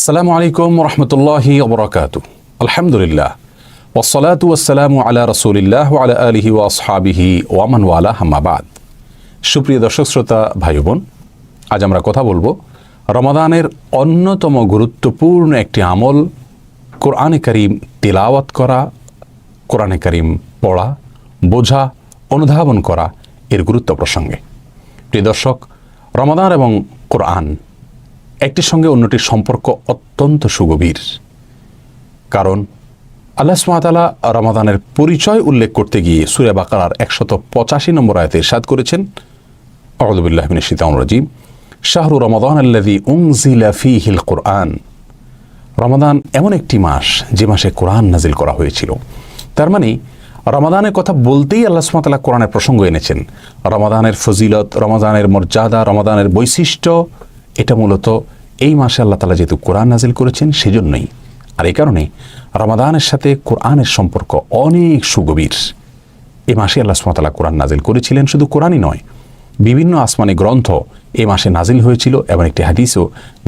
আসসালামু আলাইকুম রহমতুল্লাহি ওবরাকাত আলহামদুলিল্লাহ। ওসলাতু ওসালামু আলা রসুলিল্লাহ আলা আলিহি ওয়াসহাবিহি ওয়ামান ওয়ালা হাম্মাবাদ সুপ্রিয় দর্শক, শ্রোতা, ভাই বোন, আজ আমরা কথা বলব রমাদানের অন্যতম গুরুত্বপূর্ণ একটি আমল, কোরআনে করিম তিলাওয়াত করা, কোরআনে করিম পড়া, বোঝা, অনুধাবন করা এর গুরুত্ব প্রসঙ্গে। প্রিয় দর্শক, রমাদান এবং কোরআন একটির সঙ্গে অন্যটির সম্পর্ক অত্যন্ত সুগভীর। কারণ আল্লাহ সুমাতালা রমাদানের পরিচয় উল্লেখ করতে গিয়ে সুরে বাকার একশত পঁচাশি নম্বর আয়তে ইরশাদ করেছেন আউদুবিল্লাহমিন শীতাউন রাজিম। শাহরু রমাদান আল্লাদি উংজিলা ফি হিল কোরআন রমাদান এমন একটি মাস যে মাসে কোরআন নাজিল করা হয়েছিল। তার মানে রমাদানের কথা বলতেই আল্লাহ সুমাতালা কোরআনের প্রসঙ্গ এনেছেন। রমাদানের ফজিলত, রমাদানের মর্যাদা, রমাদানের বৈশিষ্ট্য এটা মূলত এই মাসে আল্লাহ তালা যেহেতু কোরআন নাজিল করেছেন, সেজন্যই। আর এই কারণে রমাদানের সাথে কোরআনের সম্পর্ক অনেক সুগভীর। এ মাসে আল্লাহ সুমাতালা কোরআন নাজিল করেছিলেন, শুধু কোরআনই নয়, বিভিন্ন আসমানি গ্রন্থ এ মাসে নাজিল হয়েছিল এবং একটি হাদিসও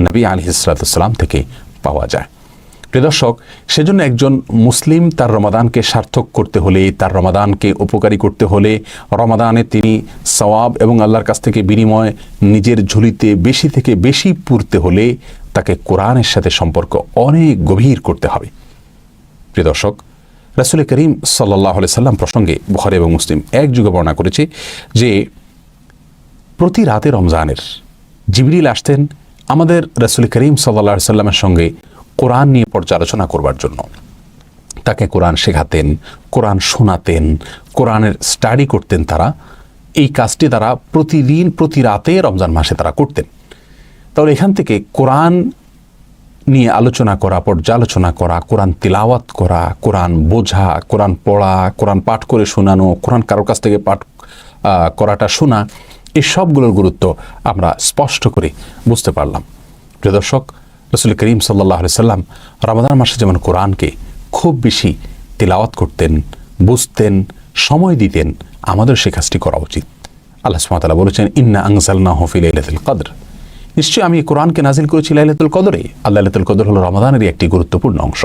নবী আলি ইসরাতাম থেকে পাওয়া যায়। প্রিয় দর্শক, সেজন্য একজন মুসলিম তার রমাদানকে সার্থক করতে হলে, তার রমাদানকে উপকারী করতে হলে রমাদানে তিনি সওয়াব এবং আল্লাহর কাছ থেকে বিনিময় নিজের ঝুলিতে বেশি থেকে বেশি পুরতে হলে তাকে কোরআনের সাথে সম্পর্ক অনেক গভীর করতে হবে। প্রিয় দর্শক, রাসুল করিম সাল্লাহ সাল্লাম প্রসঙ্গে ঘরে এবং মুসলিম এক যুগে বর্ণনা করেছে যে, প্রতি রাতে রমজানের জিবরিল আসতেন আমাদের রাসুল করিম সাল্লা সাল্লামের সঙ্গে কোরআন নিয়ে পর্যালোচনা করবার জন্য। তাকে কোরআন শেখাতেন, কোরআন শোনাতেন, কোরআনের স্টাডি করতেন তারা। এই কাজটি তারা প্রতিদিন, প্রতি রাতে রমজান মাসে তারা করতেন। তাহলে এখান থেকে কোরআন নিয়ে আলোচনা করা, পর্যালোচনা করা, কোরআন তিলাওয়াত করা, কোরআন বোঝা, কোরআন পড়া, কোরআন পাঠ করে শোনানো, কোরআন কারোর কাছ থেকে পাঠ করাটা শোনা এই সবগুলোর গুরুত্ব আমরা স্পষ্ট করে বুঝতে পারলাম। প্রিয় দর্শক রসুল করিম সাল্লাহ সাল্লাম রমাদান মাসে যেমন কোরআনকে খুব বেশি তিলাওয়াত করতেন, বুঝতেন, সময় দিতেন আমাদের সে কাজটি করা উচিত। আল্লাহ সুমাতালা বলেছেন, ইন্না আংসালনা হফিল ইলাতুল কদর। নিশ্চয়ই আমি কোরআনকে নাজিল করেছি লাইলাতুল কদরে। আল্লাহ লাইলাতুল কদর হলো রমাদানেরই একটি গুরুত্বপূর্ণ অংশ।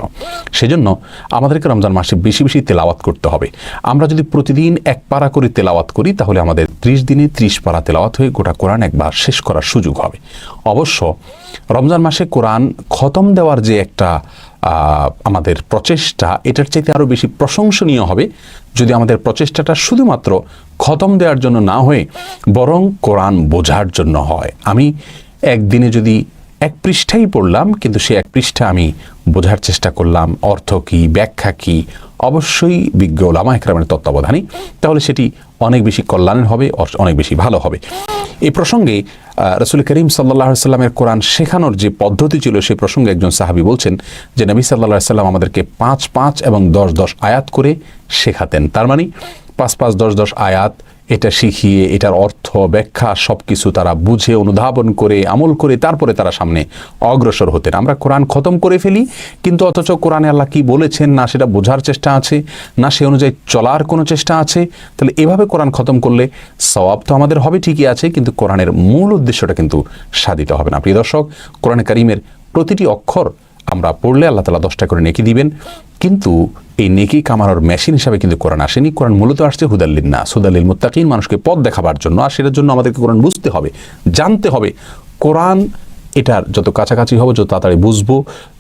সেজন্য আমাদেরকে রমজান মাসে বেশি বেশি তেলাওয়াত করতে হবে। আমরা যদি প্রতিদিন এক পারা করে তেলাওয়াত করি, তাহলে আমাদের ত্রিশ দিনে ত্রিশ পারা তেলাওয়াত হয়ে গোটা কোরআন একবার শেষ করার সুযোগ হবে। অবশ্য রমজান মাসে কোরআন খতম দেওয়ার যে একটা আমাদের প্রচেষ্টা, এটার চাইতে আরও বেশি প্রশংসনীয় হবে যদি আমাদের প্রচেষ্টাটা শুধুমাত্র খতম দেওয়ার জন্য না হয়ে বরং কোরআন বোঝার জন্য হয়। আমি একদিনে যদি এক পৃষ্ঠাই পড়লাম, কিন্তু সে এক পৃষ্ঠা আমি বোঝার চেষ্টা করলাম, অর্থ কী, ব্যাখ্যা কী, অবশ্যই বিজ্ঞ ওলামা একরামের তত্ত্বাবধানী তাহলে সেটি অনেক বেশি কল্যাণের হবে অনেক বেশি ভালো হবে। এই প্রসঙ্গে রসুল করিম সাল্লাহ সাল্লামের কোরআন শেখানোর যে পদ্ধতি ছিল সেই প্রসঙ্গে একজন সাহাবি বলছেন যে, নবী সাল্লাহ সাল্লাম আমাদেরকে পাঁচ পাঁচ এবং দশ দশ আয়াত করে শেখাতেন। তার মানে পাঁচ পাঁচ দশ দশ আয়াত এটা শিখিয়ে, এটার অর্থ, ব্যাখ্যা সব কিছু তারা বুঝে, অনুধাবন করে, আমল করে, তারপরে তারা সামনে অগ্রসর হতেন। আমরা কোরআন খতম করে ফেলি, কিন্তু অথচ কোরআনে আল্লাহ কি বলেছেন না সেটা বোঝার চেষ্টা আছে, না সে অনুযায়ী চলার কোনো চেষ্টা আছে। তাহলে এভাবে কোরআন খতম করলে সওয়াব তো আমাদের হবে, ঠিকই আছে, কিন্তু কোরআনের মূল উদ্দেশ্যটা কিন্তু সাধিত হবে না। প্রিয় দর্শক, কোরআনে করিমের প্রতিটি অক্ষর আমরা পড়লে আল্লাহ তালা দশটা করে নেকি দিবেন। কিন্তু এই নেকি কামানোর মেশিন হিসাবে কিন্তু কোরআন আসেনি। কোরআন মূলত আসছে হুদাল্লিন না সুদাল্লিল মুত্তাকিন, মানুষকে পথ দেখাবার জন্য। আর সেটার জন্য আমাদেরকে কোরআন বুঝতে হবে, জানতে হবে। কোরআন এটার যত কাছাকাছি হব, যত তাড়াতাড়ি বুঝব,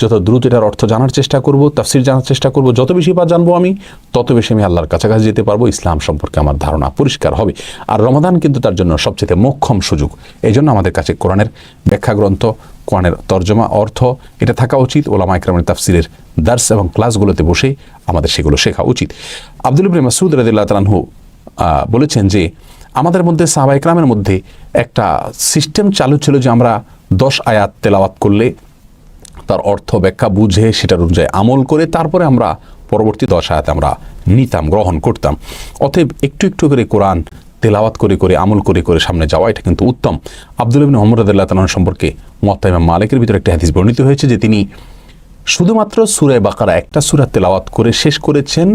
যত দ্রুত এটার অর্থ জানার চেষ্টা করব, তাফসির জানার চেষ্টা করব, যত বেশি বা জানব আমি, তত বেশি আমি আল্লাহর কাছাকাছি যেতে পারব, ইসলাম সম্পর্কে আমার ধারণা পরিষ্কার হবে। আর রমাদান কিন্তু তার জন্য সবচেয়ে মোক্ষম সুযোগ। এই জন্য আমাদের কাছে কোরআনের ব্যাখ্যা গ্রন্থ, কোরআনের তর্জমা, অর্থ, এটা থাকা উচিত। ওলামা ইকরামের তাফসিরের দার্স এবং ক্লাসগুলোতে বসে আমাদের সেগুলো শেখা উচিত। আব্দুল ইবনে মাসুদ রদিল্লাহ তালাহু বলেছেন যে, আমাদের মধ্যে সাহবা ইকরামের মধ্যে একটা সিস্টেম চালু ছিল যে আমরা দশ আয়াত তেলাওয়াত করলে তার অর্থ ব্যাখ্যা বুঝে সেটার অনুযায়ী আমল করে তারপরে আমরা পরবর্তী দশ আয়াত আমরা নিতাম, গ্রহণ করতাম। অতএব একটু একটু করে কোরআন তেলাওয়াত করে করে, আমল করে করে সামনে যাওয়া, এটা কিন্তু উত্তম। আব্দুল ইবিন মোহাম্মদ আদাল্লাহ তালন সম্পর্কে মোত্তাইমা মালিকের ভিতরে একটা হাদিস বর্ণিত হয়েছে যে তিনি শুধুমাত্র সুরায় বাকারা একটা সুরা তেলাওয়াত করে শেষ করেছেন,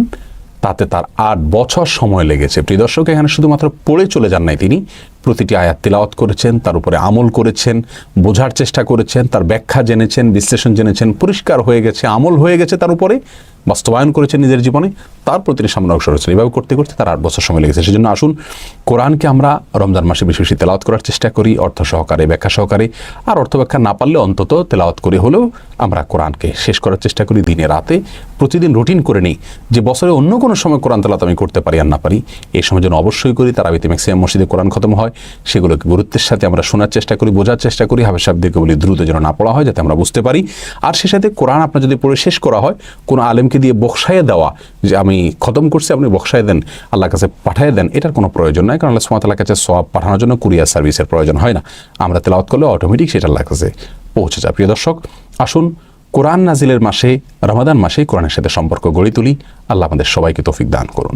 তাতে তার আট বছর সময় লেগেছে। প্রিয় দর্শক, এখানে শুধুমাত্র পড়ে চলে যান নাই তিনি প্রতিটি আয়াত তিলাওয়াত করেছেন, তার উপরে আমল করেছেন, বোঝার চেষ্টা করেছেন, তার ব্যাখ্যা জেনেছেন, বিশ্লেষণ জেনেছেন, পরিষ্কার হয়ে গেছে, আমল হয়ে গেছে তার উপরে, বাস্তবায়ন করেছেন নিজের জীবনে, তার প্রতি সামনে অগ্রসর হচ্ছেন এভাবে করতে করতে তার আট বছর সময় লেগেছে। সেজন্য আসুন, কোরআনকে আমরা রমজান মাসে বেশি বেশি তেলাওয়াত করার চেষ্টা করি, অর্থ সহকারে, ব্যাখ্যা সহকারে। আর অর্থ ব্যাখ্যা না পারলে অন্তত তেলাওয়াত করে, হলেও আমরা কোরআনকে শেষ করার চেষ্টা করি দিনে রাতে। প্রতিদিন রুটিন করে নিই, যে বছরে অন্য কোনো সময় কোরআন তেলাওয়াত আমি করতে পারি আর না পারি এই সময় যেন অবশ্যই করি তার আবিতে ম্যাক্সিমাম মসজিদে কোরআন খতম হয়। সেগুলোকে গুরুত্বের সাথে আমরা শোনার চেষ্টা করি, বোঝার চেষ্টা করি, হাফেজ সাহেবদেরকে বলি দ্রুত যেন না পড়া হয়, যাতে আমরা বুঝতে পারি। আর সে সাথে কোরআন আপনার যদি পড়ে শেষ করা হয়, কোনো আলেমকে দিয়ে বক্সায় দেওয়া, যে আমি খতম করছি, আপনি বক্সায় দেন, আল্লাহর কাছে পাঠিয়ে দেন, এটার কোনো প্রয়োজন নাই, কারণ আল্লাহ সুমাতার কাছে সব পাঠানোর জন্য কুরিয়ার সার্ভিসের প্রয়োজন হয় না। আমরা তেলাওয়াত করলে অটোমেটিক সেটা আল্লাহর কাছে পৌঁছে যায়। প্রিয় দর্শক, আসুন, কোরআন নাজিলের মাসে, রমাদান মাসে কোরআনের সাথে সম্পর্ক গড়ে তুলি। আল্লাহ আমাদের সবাইকে তৌফিক দান করুন।